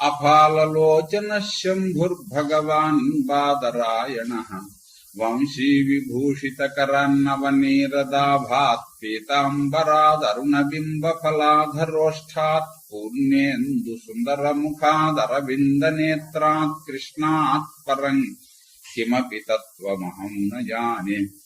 अफालोचन शंभुर्भगवान् बादरायणः वंशी विभूषितकरान्नवनीरदाभात् पीताम्बरादरुणबिम्बफलाधरोष्ठात् नेत्रात् कृष्णात् परं किमपि तत्त्वमहं न जाने।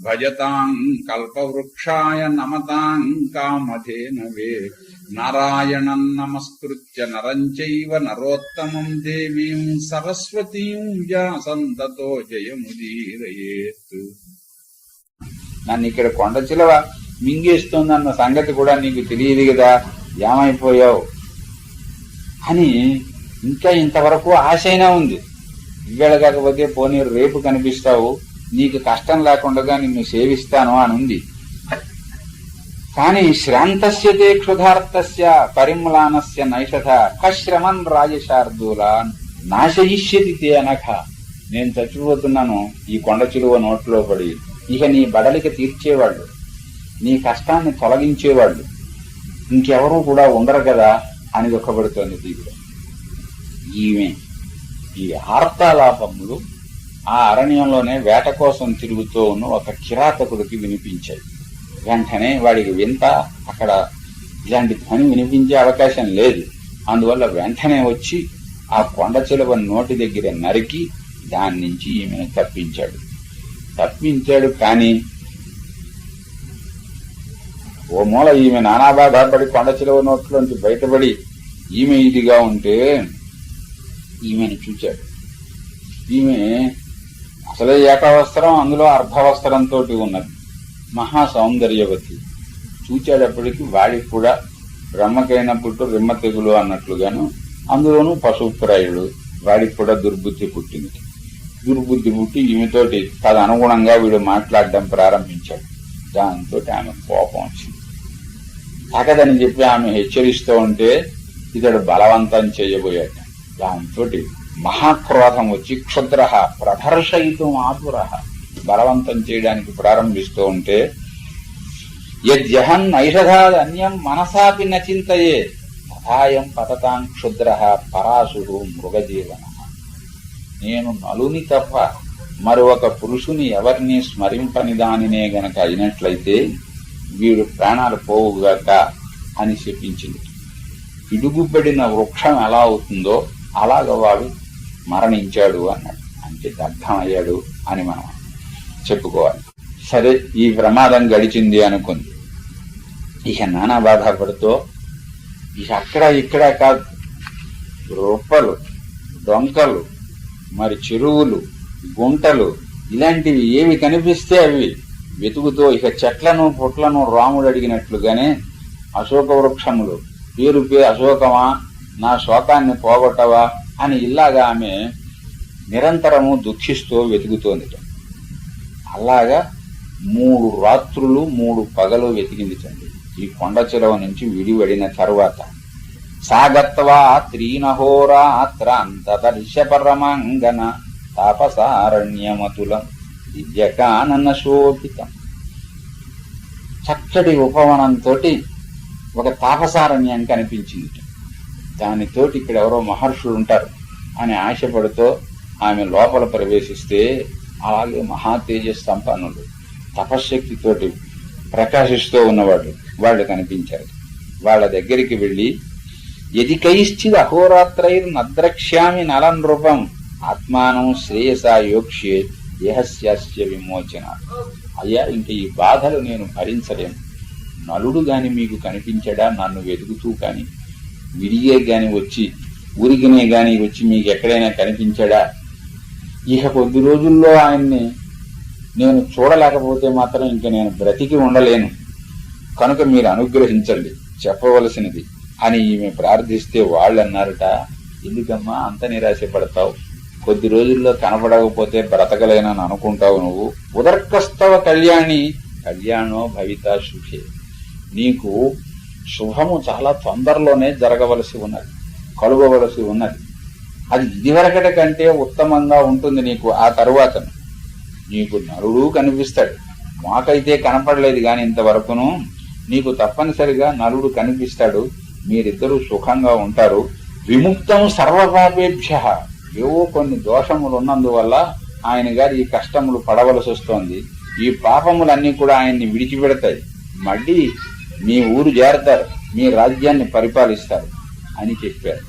భజతాం కల్పవృక్షాయ నమతాం కామధేనవే నారాయణం నమస్కృత్య నరం చైవ నరోత్తమం దేవీం సరస్వతీం వ్యాసంతతో జయముదీరయేత్ నన్ను ఇక్కడ కొండ చిలవ మింగేస్తోందన్న సంగతి కూడా నీకు తెలియదు కదా ఏమైపోయావు? అని ఇంకా ఇంతవరకు ఆశైనా ఉంది. ఇవాళ కాకపోతే పోనీ రేపు కనిపిస్తావు. నీకు కష్టం లేకుండా నిన్ను సేవిస్తాను అని ఉంది. కాని శ్రాంతస్య క్షుధార్తస్య పరిమ్లానస్య నైషధ కశ్రమన్ రాజశార్దూల నాశయిష్యతి తే అనఘ. నేను చచ్చిపోతున్నాను ఈ కొండ చిలువ నోట్లో పడి. ఇక నీ బడలిక తీర్చేవాళ్ళు నీ కష్టాన్ని తొలగించేవాళ్ళు. ఇంకెవరూ కూడా ఉండరు కదా అని దుఃఖపడుతోంది దీవిడ ఈమె ఈ ఆర్తాలాపములు ఆ అరణ్యంలోనే వేట కోసం తిరుగుతూ ఉన్న ఒక కిరాతకుడికి వినిపించాయి. వెంటనే వాడికి వింత అక్కడ ఇలాంటి ధ్వని వినిపించే అవకాశం లేదు. అందువల్ల వెంటనే వచ్చి ఆ కొండ చిలువ నోటి దగ్గర నరికి దాని నుంచి ఈమెను తప్పించాడు. తప్పించాడు కానీ ఓ మూల ఈమె నానా బాధపడి కొండ చిలువ నోట్లోంచి బయటపడి ఈమె ఇదిగా ఉంటే ఈమెను చూచాడు. ఈమె అసలే ఏకవస్త్రం అందులో అర్ధవస్త్రంతో ఉన్నది. మహా సౌందర్యవతి. చూచేటప్పటికి వాడికి కూడా బ్రహ్మకైన పుట్టు రిమ్మ తెగులు అన్నట్లుగాను అందులోనూ పశుప్రాయుడు వాడికి కూడా దుర్బుద్ధి పుట్టింది. దుర్బుద్ధి పుట్టి ఈమెతోటి తదనుగుణంగా వీడు మాట్లాడడం ప్రారంభించాడు. దాంతో ఆమె కోపం వచ్చింది. తగదని చెప్పి ఆమె హెచ్చరిస్తూ ఉంటే ఇతడు బలవంతం చేయబోయాడు. దాంతో మహాక్రోధం వచ్చి క్షుద్ర ప్రదర్శయితం ఆతుర బలవంతం చేయడానికి ప్రారంభిస్తూ ఉంటే యజ్జహన్ ఐషధాద్ అన్యం మనసాపి నచింతయే తథాయం పతతాం క్షుద్ర పరాశు మృగజీవన. నేను నలుని తప్ప మరొక పురుషుని ఎవరిని స్మరింపని దానినే గనక అయినట్లయితే వీడు ప్రాణాలు పోవుగాక అని చెప్పించింది. ఇడుగుబడిన వృక్షం ఎలా అవుతుందో అలాగ వాడు మరణించాడు అన్నాడు. అంటే దగ్ధమయ్యాడు అని మనం చెప్పుకోవాలి. సరే ఈ ప్రమాదం గడిచింది అనుకుంది. ఇక నానా బాధపడుతూ ఇక అక్కడ ఇక్కడ కాదు. రొప్పలు డొంకలు మరి చెరువులు గుంటలు ఇలాంటివి ఏవి కనిపిస్తే అవి? వెతుకుతూ ఇక చెట్లను పుట్లను రాముడు అడిగినట్లుగానే అశోక వృక్షములు పేరు పే అశోకమా? నా శోకాన్ని పోగొట్టవా అని ఇలాగా ఆమె నిరంతరము దుఃఖిస్తూ వెతుకుతోంది అలాగా మూడు రాత్రులు మూడు పగలు వెతికింది చండి ఈ కొండ చెరవ నుంచి విడివడిన తరువాత సాగత్వా త్రీనహోరాత్రాంతదర్శపరమంగన తాపసారణ్యమతులం దివ్యకానన శోభితం చక్కటి ఉపవనంతో ఒక తాపసారణ్యం కనిపించింది దానితోటి ఇక్కడ ఎవరో మహర్షులు ఉంటారు అని ఆశపడుతూ ఆమె లోపల ప్రవేశిస్తే అలాగే మహా తేజస్ సంపన్నులు తపశ్శక్తితోటి ప్రకాశిస్తూ ఉన్నవాళ్ళు వాళ్ళు కనిపించారు. వాళ్ళ దగ్గరికి వెళ్ళి ఎది కైశ్చిద్ అహోరాత్రైర్ నద్రక్ష్యామి నలం రూపం ఆత్మానం శ్రేయసా యోక్ష్యే దేహస్యాస్య విమోచన. అయ్యా ఇంక ఈ బాధలు నేను భరించలేను. నలుడు గాని మీకు కనిపించడా? నన్ను వెతుకుతూ కానీ. విడిగే గాని వచ్చి ఊరికినే గాని వచ్చి మీకు ఎక్కడైనా కనిపించాడా? ఇక కొద్ది రోజుల్లో ఆయన్ని నేను చూడలేకపోతే మాత్రం ఇంక నేను బ్రతికి ఉండలేను. కనుక మీరు అనుగ్రహించండి చెప్పవలసినది అని ఈమె ప్రార్థిస్తే వాళ్ళు అన్నారట ఎందుకమ్మా అంత నిరాశపడతావు? కొద్ది రోజుల్లో కనపడకపోతే బ్రతకలేనని అనుకుంటావు నువ్వు. ఉదర్కస్తవ కళ్యాణి కళ్యాణో భవిత సుఖే. నీకు శుభము చాలా తొందరలోనే జరగవలసి ఉన్నది కలుగవలసి ఉన్నది. అది ఇదివరకటి కంటే ఉత్తమంగా ఉంటుంది నీకు ఆ తరువాత నీకు నరుడు కనిపిస్తాడు. మాకైతే కనపడలేదు కానీ ఇంతవరకును నీకు తప్పనిసరిగా నలుడు కనిపిస్తాడు. మీరిద్దరూ సుఖంగా ఉంటారు. విముక్తం సర్వపాపేభ్య. ఏవో కొన్ని దోషములు ఉన్నందువల్ల ఆయన గారి ఈ కష్టములు పడవలసి వస్తోంది ఈ పాపములన్నీ కూడా ఆయన్ని విడిచిపెడతాయి. మళ్ళీ మీ ఊరు చేరతారు మీ రాజ్యాన్ని పరిపాలిస్తారు అని చెప్పారు.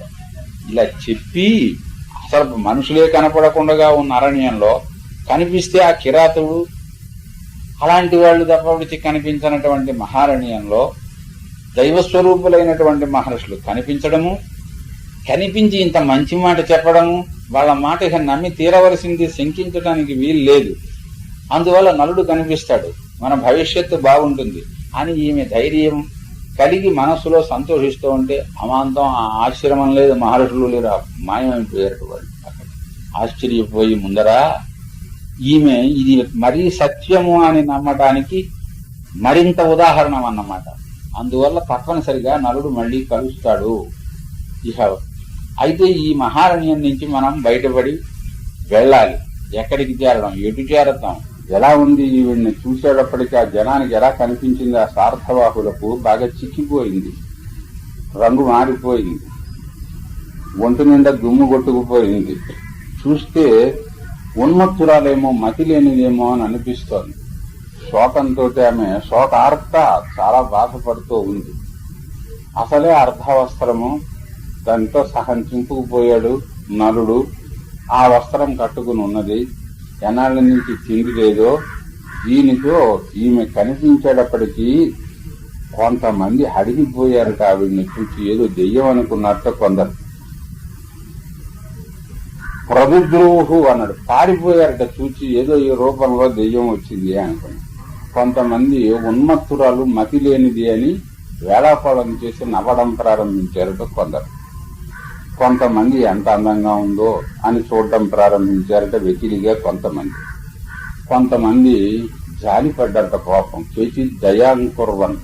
ఇలా చెప్పి అసలు మనుషులే కనపడకుండా ఉన్న అరణ్యంలో కనిపిస్తే ఆ కిరాతుడు అలాంటి వాళ్ళు తప్ప కనిపించినటువంటి మహారణ్యంలో దైవస్వరూపులైనటువంటి మహర్షులు కనిపించడము కనిపించి ఇంత మంచి మాట చెప్పడము వాళ్ళ మాట ఇక నమ్మి తీరవలసింది శంకించడానికి వీలు లేదు. అందువల్ల నలుడు కనిపిస్తాడు మన భవిష్యత్తు బాగుంటుంది. అని ఈమె ధైర్యం కలిగి మనస్సులో సంతోషిస్తూ ఉంటే అమాంతం ఆ ఆశ్రమం లేదు మహర్షులు లేరు మాయమైపోయారు వాళ్ళు. ఆశ్చర్యపోయి ముందరా ఈమె ఇది మరీ సత్యము అని నమ్మటానికి మరింత ఉదాహరణ అన్నమాట. అందువల్ల తప్పనిసరిగా నలుడు మళ్ళీ కలుస్తాడు. ఇహ అయితే ఈ మహారణ్యం నుంచి మనం బయటపడి వెళ్ళాలి. ఎక్కడికి చేరడం? ఎటు చేరతాం? ఎలా ఉంది ఈవిడ్ని చూసేటప్పటికీ ఆ జనానికి ఎలా కనిపించింది? ఆ సార్థవాహులకు బాగా చిక్కిపోయింది. రంగు మారిపోయింది. ఒంటి నిండా దుమ్ము కొట్టుకుపోయింది. చూస్తే ఉన్మత్తురాలేమో మతి లేనిదేమో అని అనిపిస్తోంది. శోకంతో ఆమె శోకార్త చాలా బాధపడుతూ ఉంది. అసలే అర్ధవస్త్రము దాంతో సహం చింపుకుపోయాడు నలుడు. ఆ వస్త్రం కట్టుకుని ఉన్నది ఎనాళ్ళ నుంచి తిండి లేదో దీనితో ఈమె కనిపించేటప్పటికీ కొంతమంది అడిగిపోయారు ఆవిడ్ని చూసి ఏదో దెయ్యం అనుకున్నట్టు కొందరు. ప్రభుద్రోహు అన్నాడు. పారిపోయారట చూచి ఏదో ఈ రూపంలో దెయ్యం వచ్చింది అనుకున్నాడు. కొంతమంది ఉన్మత్తురాలు మతి లేనిది అని వేళాపాలను చేసి నవ్వడం ప్రారంభించారట కొందరు. కొంతమంది ఎంత అందంగా ఉందో అని చూడడం ప్రారంభించారట వెకిలిగా కొంతమంది. కొంతమంది జాలిపడ్డట కోపం. చేసి దయాంకుర్వన్.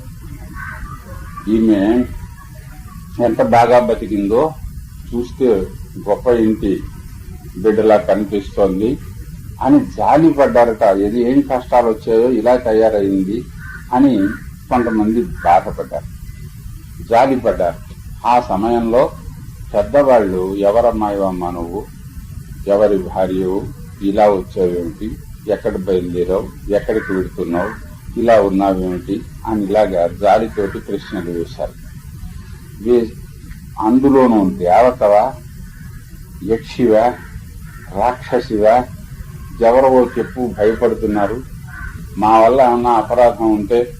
ఈమె ఎంత బాగా బతికిందో చూస్తే గొప్ప ఇంటి బిడ్డలా కనిపిస్తోంది అని జాలి పడ్డారట ఏం కష్టాలు వచ్చాయో ఇలా తయారైంది అని కొంతమంది బాధపడ్డారు. జాలి పడ్డారు ఆ సమయంలో పెద్దవాళ్ళు ఎవరమ్మాయివమ్మా నువ్వు? ఎవరి భార్యవు? ఇలా వచ్చావేమిటి? ఎక్కడ బయలుదేరావు? ఎక్కడికి వెళుతున్నావు? ఇలా ఉన్నావేమిటి? అని ఇలాగా జాలితోటి ప్రశ్నలు వేశారు. అందులోనూ దేవతవా? యక్షివా? రాక్షసివా? ఎవరవో చెప్పు భయపడుతున్నారు. మా వల్ల ఏమన్నా అపరాధం ఉంటే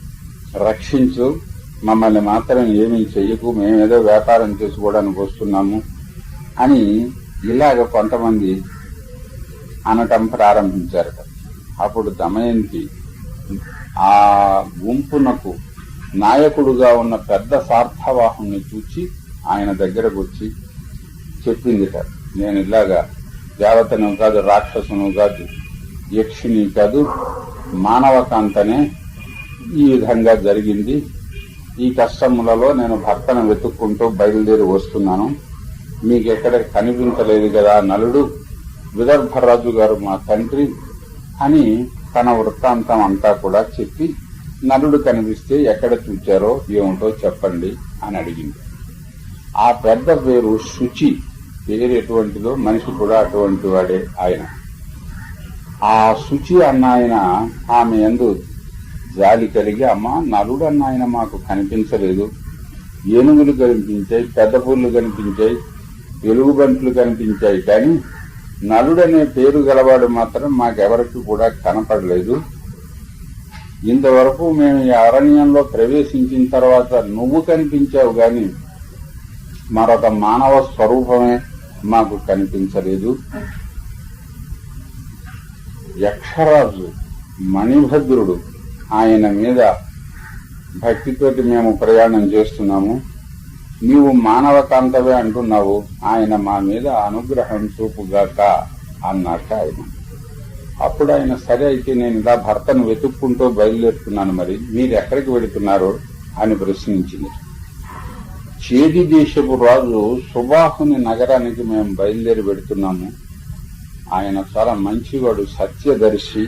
రక్షించు. మమ్మల్ని మాత్రం ఏమీ చెయ్యకు మేమేదో వ్యాపారం చేసుకోవడానికి వస్తున్నాము అని ఇలాగ కొంతమంది అనటం ప్రారంభించారట. అప్పుడు దమయంతి ఆ గుంపునకు నాయకుడుగా ఉన్న పెద్ద సార్థవాహుని చూచి ఆయన దగ్గరకు వచ్చి చెప్పిందిట. నేను ఇలాగా దేవతను కాదు రాక్షసును కాదు యక్షిని కాదు మానవకాంతనే ఈ విధంగా జరిగింది. ఈ కష్టములలో నేను భర్తను వెతుక్కుంటూ బయలుదేరి వస్తున్నాను. మీకు ఎక్కడ కనిపించలేదు కదా నలుడు. విదర్భరాజు గారు మా తండ్రి అని తన వృత్తాంతం అంతా కూడా చెప్పి నలుడు కనిపిస్తే ఎక్కడ చూచారో ఏమిటో చెప్పండి అని అడిగింది. ఆ పెద్ద పేరు శుచి. పేరు ఎటువంటిదో మనిషి కూడా అటువంటి వాడే ఆయన. ఆ శుచి అన్న ఆయన ఆమె ఎందు జాలి కలిగి అమ్మ నలుడు మాకు కనిపించలేదు. ఏనుగులు కనిపించాయి పెద్ద పుల్లు కనిపించాయి ఎలుగుబంట్లు కనిపించాయి కానీ నలుడనే పేరు గలవాడు మాత్రం మాకెవరికి కూడా కనపడలేదు. ఇంతవరకు మేము ఈ అరణ్యంలో ప్రవేశించిన తర్వాత నువ్వు కనిపించావు గాని మరొక మానవ స్వరూపమే మాకు కనిపించలేదు. యక్షరాజు మణిభద్రుడు ఆయన మీద భక్తితోటి మేము ప్రయాణం చేస్తున్నాము. నీవు మానవ కాంతవే అంటున్నావు. ఆయన మా మీద అనుగ్రహం చూపుగాక అన్నాక ఆయన. అప్పుడు ఆయన సరే అయితే నేను ఇలా భర్తను వెతుక్కుంటూ బయలుదేరుతున్నాను మరి. మీరు ఎక్కడికి వెళుతున్నారు అని ప్రశ్నించింది. చేది దేశపు రాజు సుబాహుని నగరానికి మేము బయలుదేరి పెడుతున్నాము ఆయన చాలా మంచివాడు సత్యదర్శి.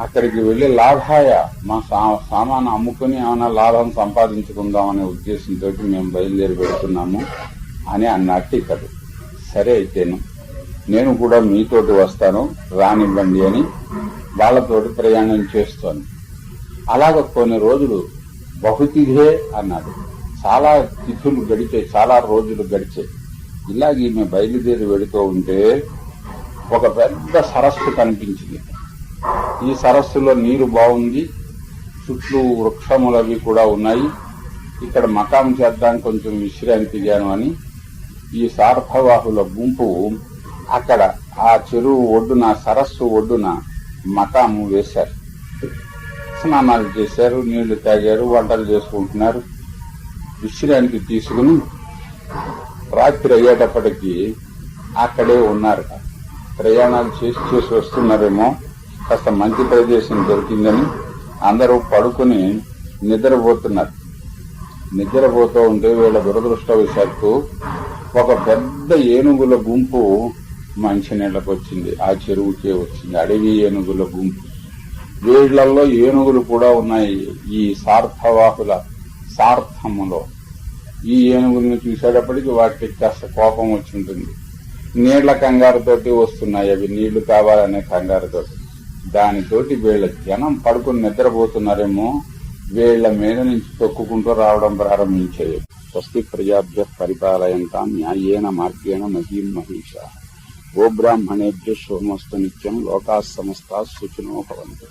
అక్కడికి వెళ్ళి లాభాయ మా సా- సామాను అమ్ముకుని ఏమైనా లాభం సంపాదించుకుందామనే ఉద్దేశంతో మేము బయలుదేరి పెడుతున్నాము అని అన్నట్టు ఇక్కడ సరే అయితేను. నేను కూడా మీతోటి వస్తాను రానివ్వండి అని వాళ్ళతోటి ప్రయాణం చేస్తాను. అలాగ కొన్ని రోజులు బహుతిథే అన్నాడు. చాలా తిథులు గడిచాయి చాలా రోజులు గడిచాయి. ఇలాగ ఈమె బయలుదేరి వెడుతూ ఉంటే ఒక పెద్ద సరస్సు కనిపించింది. ఈ సరస్సులో నీరు బాగుంది చుట్టూ వృక్షములు అవి కూడా ఉన్నాయి. ఇక్కడ మకాం చేద్దాం కొంచెం విశ్రాంతి గాను అని. ఈ సార్థవాహుల గుంపు అక్కడ ఆ చెరువు ఒడ్డున సరస్సు ఒడ్డున మకాము వేశారు. స్నానాలు చేశారు నీళ్ళు తాగారు వంటలు చేసుకుంటున్నారు. విశ్రాంతి తీసుకుని రాత్రి అయ్యేటప్పటికీ అక్కడే ఉన్నారు ప్రయాణాలు చేసి చేసి వస్తున్నారేమో. కాస్త మంచి ప్రదేశం దొరికిందని అందరూ పడుకుని నిద్రపోతున్నారు. నిద్రపోతూ ఉంటే వీళ్ళ దురదృష్టవశాత్తు ఒక పెద్ద ఏనుగుల గుంపు మంచినీళ్ళకు వచ్చింది ఆ చెరువుకే వచ్చింది. అడవి ఏనుగుల గుంపు. వీళ్ళలో ఏనుగులు కూడా ఉన్నాయి. ఈ సార్థవాహుల సార్థములో. ఈ ఏనుగులను చూసేటప్పటికి వాటికి కాస్త కోపం వచ్చి ఉంటుంది. నీళ్ళ కంగారుతోటి వస్తున్నాయి అవి. నీళ్ళు కావాలనే కంగారుతోటి. దానితోటి వీళ్ళ జనం పడుకుని నిద్రపోతున్నారేమో వీళ్ళ మీద నుంచి తొక్కుకుంటూ రావడం ప్రారంభించాయి స్వస్తి ప్రజాభ్య పరిపాలయంతా న్యాయేన మార్గేణ మహీం మహిష. గోబ్రాహ్మణేభ్య శోమస్తు నిత్యం లోకా సమస్త సుఖినో భవంతు